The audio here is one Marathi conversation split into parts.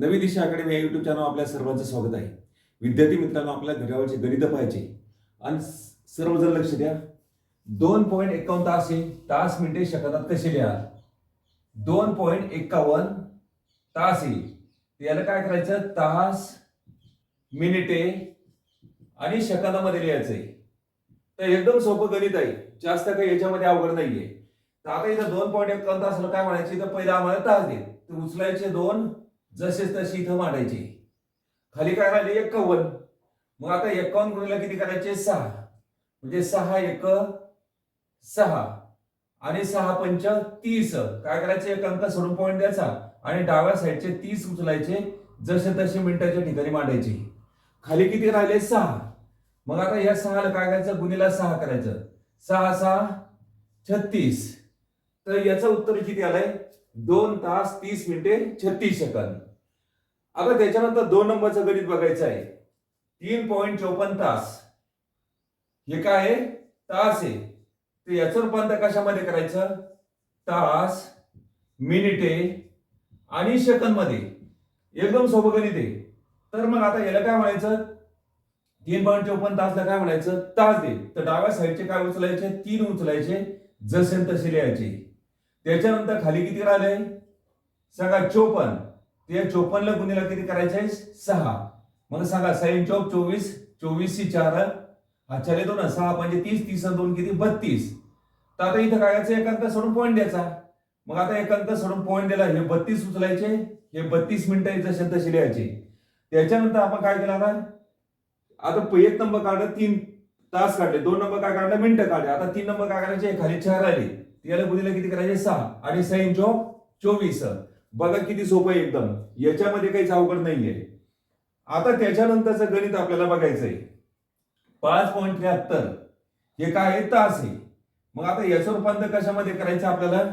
नवी दिशा अकॅडमी या युट्यूब चॅनल आपल्या सर्वांचं स्वागत आहे. विद्यार्थी मित्रांनो आपल्या घड्यावरचे गणित पाहायचे. आणि सर्वजण लक्ष द्या. दोन पॉईंट एकावन्न तास हे तास मिनिटे शकतात कसे लिहा दोन पॉईंट एकावन्न तास हे. याला काय करायचं? तास मिनिटे आणि सेकंदामध्ये लिहायचंय तर एकदम सोपं गणित आहे. जास्त काही याच्यामध्ये अवघड नाहीये. तर आता इथं दोन पॉईंट एकावन्न तासाला काय म्हणायचे? तर पहिला आम्हाला तास दे. तर उचलायचे दोन जसे तसे इथं मांडायचे खाली काय राहिले? एक्कावन्न मग आता एक्कावन्न गुणीला किती करायचे? सहा. म्हणजे सहा एक सहा. आणि सहा पंच तीस. काय करायचे? एक अंक सोडून पॉईंट द्यायचा. आणि डाव्या साईडचे तीस उचलायचे. जसे तसे मिनिटाच्या ठिकाणी मांडायचे. खाली किती राहिले? सहा. मग आता या सहाला काय करायचं? गुणिला सहा करायचं. सहा सहा छत्तीस. तर याचं उत्तर किती आलंय? दोन तास तीस मिनिटे छत्तीस सेकंद. आता त्याच्यानंतर दोन नंबरचं गणित बघायचं आहे. तीन पॉईंट चौपन्न तास. हे काय आहे? तास आहे. तर याचं रूपांतर कशामध्ये करायचं? तास मिनिटे आणि सेकंदमध्ये एकदम सोपं गणित आहे. तर मग आता याला काय म्हणायचं? तीन पॉईंट चौपन्न तासला काय म्हणायचं? तास दे तर डाव्या साईडचे काय उचलायचे? तीन उचलायचे. जसे तसे लिहायचे. त्याच्यानंतर खाली किती राहिले? सांगा चोपन्न. ते चोपन्नला गुन्हेला किती करायचे सहा. मग सांगा साईन चौक चोवीस चोवीसशी चार. हा चाले दोन सहा म्हणजे तीस तीस दोन किती? बत्तीस. तर आता इथं काय करायचं एक अंक सोडून पॉईंट द्यायचा. मग आता एक अंक सोडून पॉईंट दिला हे बत्तीस उचलायचे हे बत्तीस मिनिटं जसे शब्द लिहायचे. त्याच्यानंतर आपण काय केलं आता? आता एक नंबर काढलं तीन तास काढले. दोन नंबर काय काढलं? मिनिटं काढले. आता तीन नंबर काय करायचे? खाली चार आले याला गुन्हेला किती करायचे? सहा. आणि साईन चौक चोवीस. बघा किती सोपं आहे एकदम. याच्यामध्ये काहीच अवघड नाहीये. आता त्याच्यानंतरचं गणित आपल्याला बघायचंय. पाच पॉईंट त्र्याहत्तर. हे काय आहे? तास आहे. मग आता याचं रूपांतर कशामध्ये करायचं आपल्याला?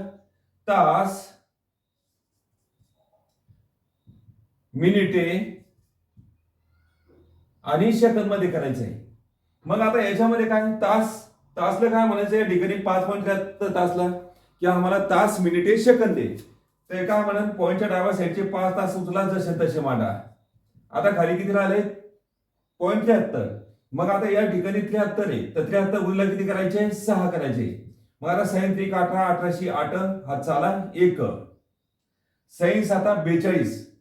तास मिनिटे आणि सेकंदमध्ये करायचंय. मग आता याच्यामध्ये काय? तास तासला काय म्हणायचं या ठिकाणी? पाच पॉईंट त्र्याहत्तर तासला. की आम्हाला तास मिनिटे सेकंद दे. तर काय म्हणत पॉईंटच्या डाव्या साईडचे पाच तास उचला जसे तसे मांडा. आता खाली किती राहिले? पॉईंट त्र्याहत्तर. मग आता या ठिकाणी त्र्याहत्तर आहे. तर त्र्याहत्तर उरला किती करायचे? सहा करायचे. मग आता साईन एक अठरा अठराशे आठ हा चाला एक. साईन आता बेचाळीस.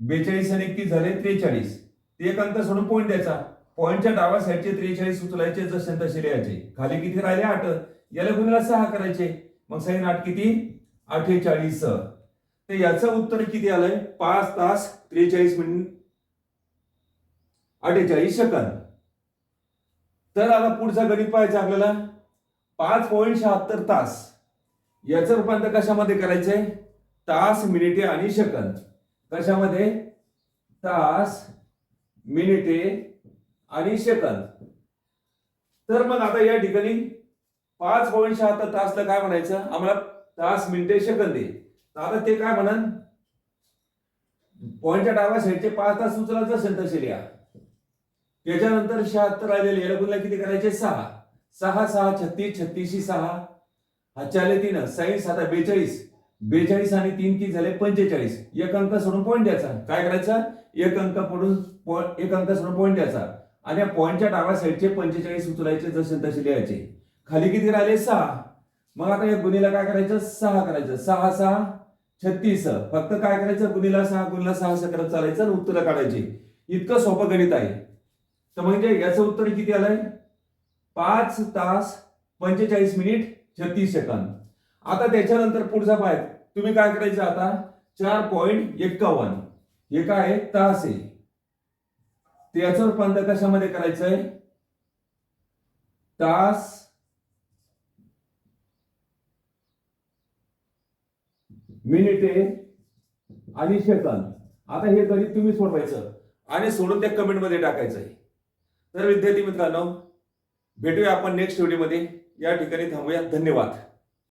बेचाळीस आणि किती झाले त्रेचाळीस. ते एक अंक सोडून पॉईंट द्यायचा. पॉईंटच्या डाव्या साईडचे त्रेचाळीस उचलायचे जसे तसे लिहायचे. खाली किती राहिले? आठ. याला गुणिला सहा करायचे. मग साईन आठ किती? अठ्ठेचाळीस. तर याचं उत्तर किती आलंय? पाच तास त्रेचाळीस मिनिट. अठ्ठेचाळीस सेकंद. तर आता पुढचा गणित पाहायचा आपल्याला. पाच पॉईंट शहात्तर तास. याचं रूपांतर कशामध्ये करायचंय? तास मिनिटे आणि सेकंद. कशामध्ये? तास मिनिटे आणि सेकंद. तर मग आता या ठिकाणी पाच पॉईंट शहात्तर तासला काय म्हणायचं? आम्हाला तास मिनिटे सेकंद तर आता ते काय म्हणन? पॉईंटच्या डाव्या साईडचे पाच तास उचलायचं असेल तसे त्याच्यानंतर शहात्तर आलेले याला गुणला किती करायचे? सहा. सहा सहा छत्तीस छत्तीसशी सहा. हा चाले तीन साईन सात बेचाळीस. बेचाळीस आणि तीन तीन झाले? पंचेचाळीस. एक अंक सोडून पॉईंट द्यायचा. काय करायचा? एक अंक पडून एक अंक सोडून पॉईंट द्यायचा. आणि या पॉईंटच्या डाव्या साईडचे पंचेचाळीस उचलायचे जसे तसे लिहायचे. खाली किती राहिले? सहा. मग आता या गुन्हेला काय करायचं? सहा करायचं. सहा सहा छत्तीस. फक्त काय करायचं? गुन्हेला सहा गुन्हेला सहा असं करत चालायचं आणि उत्तर काढायची. इतकं सोपं गणित आहे. तर म्हणजे याचं उत्तर किती आलंय? पाच तास पंचेचाळीस मिनिट छत्तीस सेकंद. आता त्याच्यानंतर पुढचा पाय. तुम्ही काय करायचं आता? चार पॉईंट एक्कावन्न. हे काय तास आहे. ते याचं रूपांतर कशामध्ये करायचंय? तास मिनिटे आणि सेकंद. आता हे गणित तुम्ही सोडवायचं आणि सोडून त्या कमेंटमध्ये टाकायचं आहे तर विद्यार्थी मित्रांनो भेटूया आपण नेक्स्ट व्हिडिओमध्ये या ठिकाणी थांबूया. धन्यवाद.